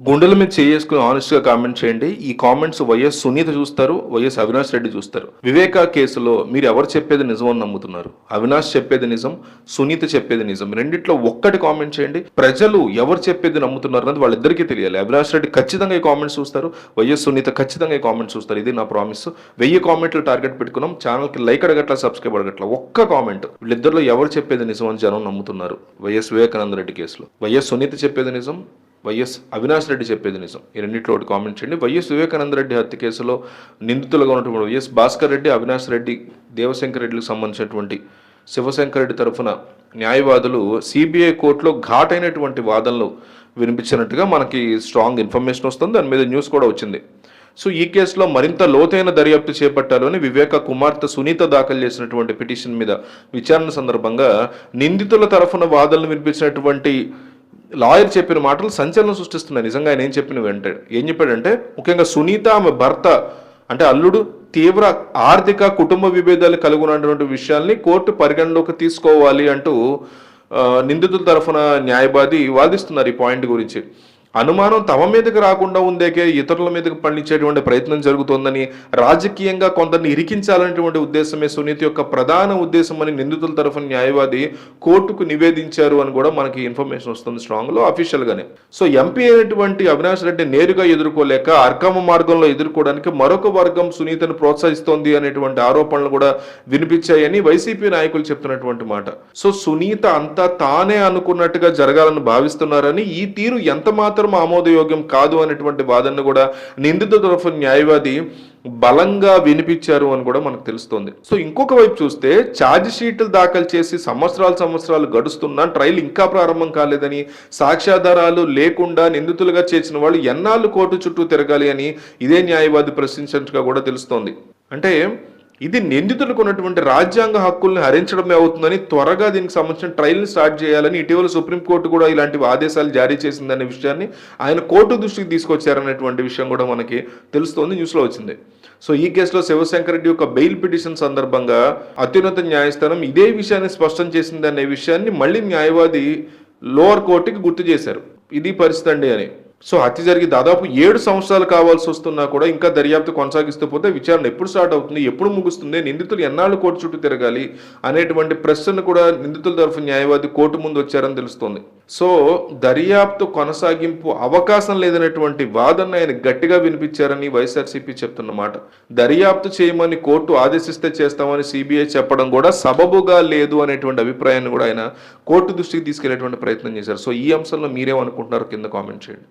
గుండెల మీద చేసుకుని ఆనెస్ట్గా కామెంట్ చేయండి. ఈ కామెంట్స్ వైఎస్ సునీత చూస్తారు వైఎస్ అవినాష్ రెడ్డి చూస్తారు. వివేకా కేసులో మీరు ఎవరు చెప్పేది నిజం అని నమ్ముతున్నారు? అవినాష్ చెప్పేది నిజం సునీత చెప్పేది నిజం. రెండిట్లో ఒక్కటి కామెంట్ చేయండి. ప్రజలు ఎవరు చెప్పేది నమ్ముతున్నారు అన్నది వాళ్ళిద్దరికీ తెలియాలి. అవినాష్ రెడ్డి ఖచ్చితంగా ఈ కామెంట్స్ చూస్తారు వైఎస్ సునీత ఖచ్చితంగా ఈ కామెంట్స్ చూస్తారు. ఇది నా ప్రామిస్ వెయ్యి కామెంట్లు టార్గెట్ పెట్టుకున్నాం. ఛానల్కి లైక్ అడగట్లా సబ్స్క్రైబ్ అడగట్లా. ఒక్క కామెంట్ వీళ్ళిద్దరిలో ఎవరు చెప్పేది నిజం అని జనం నమ్ముతున్నారు. వైఎస్ వివేకానంద రెడ్డి కేసులో. వైఎస్ సునీత చెప్పేది నిజం వైఎస్ అవినాష్ రెడ్డి చెప్పేది నిజం. ఈ రెండింటిలో ఒకటి కామెంట్ చేయండి. వైఎస్ వివేకానంద రెడ్డి హత్య కేసులో నిందితులుగా ఉన్నటువంటి వైఎస్ భాస్కర్ రెడ్డి అవినాష్ రెడ్డి దేవశంకర్ రెడ్డికి సంబంధించినటువంటి శివశంకర్ రెడ్డి తరఫున న్యాయవాదులు సిబిఐ కోర్టులో ఘాటైనటువంటి వాదనలు వినిపించినట్టుగా మనకి స్ట్రాంగ్ ఇన్ఫర్మేషన్ వస్తుంది. దాని మీద న్యూస్ కూడా వచ్చింది. సో ఈ కేసులో మరింత లోతైన దర్యాప్తు చేపట్టాలని వివేక కుమార్తె సునీత దాఖలు చేసినటువంటి పిటిషన్ మీద విచారణ సందర్భంగా నిందితుల తరఫున వాదనలు వినిపించినటువంటి లాయర్ చెప్పిన మాటలు సంచలనం సృష్టిస్తున్నాయి. నిజంగా ఆయన ఏం చెప్పిన వెంటే ఏం చెప్పాడంటే ముఖ్యంగా సునీత ఆమె భర్త అంటే అల్లుడు తీవ్ర ఆర్థిక కుటుంబ విభేదాలు కలిగి ఉన్నటువంటి విషయాల్ని కోర్టు పరిగణలోకి తీసుకోవాలి అంటూ నిందితుల తరఫున న్యాయవాది వాదిస్తున్నారు ఈ పాయింట్ గురించి. అనుమానం తమ మీదకి రాకుండా ఉందేకే ఇతరుల మీదకి పండించేటువంటి ప్రయత్నం జరుగుతోందని రాజకీయంగా కొందరిని ఇరికించాలనేటువంటి ఉద్దేశమే సునీత యొక్క ప్రధాన ఉద్దేశం అని నిందితుల తరఫున న్యాయవాది కోర్టుకు నివేదించారు అని కూడా మనకి ఇన్ఫర్మేషన్ వస్తుంది స్ట్రాంగ్లో అఫీషియల్ గానే. సో ఎంపీ అయినటువంటి అవినాష్ రెడ్డి నేరుగా ఎదుర్కోలేక అర్కమ మార్గంలో ఎదుర్కోవడానికి మరొక వర్గం సునీతను ప్రోత్సహిస్తోంది అనేటువంటి ఆరోపణలు కూడా వినిపించాయని వైసీపీ నాయకులు చెప్తున్నటువంటి మాట. సో సునీత అంతా తానే అనుకున్నట్టుగా జరగాలని భావిస్తున్నారని ఈ తీరు ఎంత మాత్రం ఆమోదయోగ్యం కాదు అనేటువంటి వాదనను కూడా నిందిత తరఫు న్యాయవాది బలంగా వినిపించారు అని కూడా మనకు తెలుస్తోంది. సో ఇంకొక వైపు చూస్తే ఛార్జ్ షీట్లు దాఖలు చేసి సంవత్సరాలు సంవత్సరాలు గడుస్తున్నా ట్రయల్ ఇంకా ప్రారంభం కాలేదని సాక్ష్యాధారాలు లేకుండా నిందితులుగా చేర్చిన వాళ్ళు ఎన్నాళ్ళు కోర్టు చుట్టూ తిరగాలి అని ఇదే న్యాయవాది ప్రశ్నించినట్టుగా కూడా తెలుస్తోంది. అంటే ఇది నిందితులకు ఉన్నటువంటి రాజ్యాంగ హక్కుల్ని హరించడమే అవుతుందని త్వరగా దీనికి సంబంధించిన ట్రయల్ని స్టార్ట్ చేయాలని ఇటీవల సుప్రీంకోర్టు కూడా ఇలాంటి ఆదేశాలు జారీ చేసిందనే విషయాన్ని ఆయన కోర్టు దృష్టికి తీసుకొచ్చారనేటువంటి విషయం కూడా మనకి తెలుస్తోంది న్యూస్లో వచ్చింది. సో ఈ కేసులో శివశంకర్ రెడ్డి యొక్క బెయిల్ పిటిషన్ సందర్భంగా అత్యున్నత న్యాయస్థానం ఇదే విషయాన్ని స్పష్టం చేసిందనే విషయాన్ని మళ్ళీ న్యాయవాది లోవర్ కోర్టుకి గుర్తు చేశారు. ఇది పరిస్థితి అండి అని. సో హత్య జరిగి దాదాపు ఏడు సంవత్సరాలు కావాల్సి వస్తున్నా కూడా ఇంకా దర్యాప్తు కొనసాగిస్తూ పోతే విచారణ ఎప్పుడు స్టార్ట్ అవుతుంది ఎప్పుడు ముగుస్తుంది నిందితులు ఎన్నాళ్ళు కోర్టు చుట్టూ తిరగాలి అనేటువంటి ప్రశ్నను కూడా నిందితుల తరఫు న్యాయవాది కోర్టు ముందు వచ్చారని తెలుస్తోంది. సో దర్యాప్తు కొనసాగింపు అవకాశం లేదనేటువంటి వాదన ఆయన గట్టిగా వినిపించారని వైఎస్ఆర్సీపీ చెప్తున్నమాట దర్యాప్తు చేయమని కోర్టు ఆదేశిస్తే చేస్తామని సిబిఐ చెప్పడం కూడా సబబుగా లేదు అనేటువంటి అభిప్రాయాన్ని కూడా ఆయన కోర్టు దృష్టికి తీసుకెళ్ళేటువంటి ప్రయత్నం చేశారు. సో ఈ అంశంలో మీరేమనుకుంటున్నారు కింద కామెంట్ చేయండి.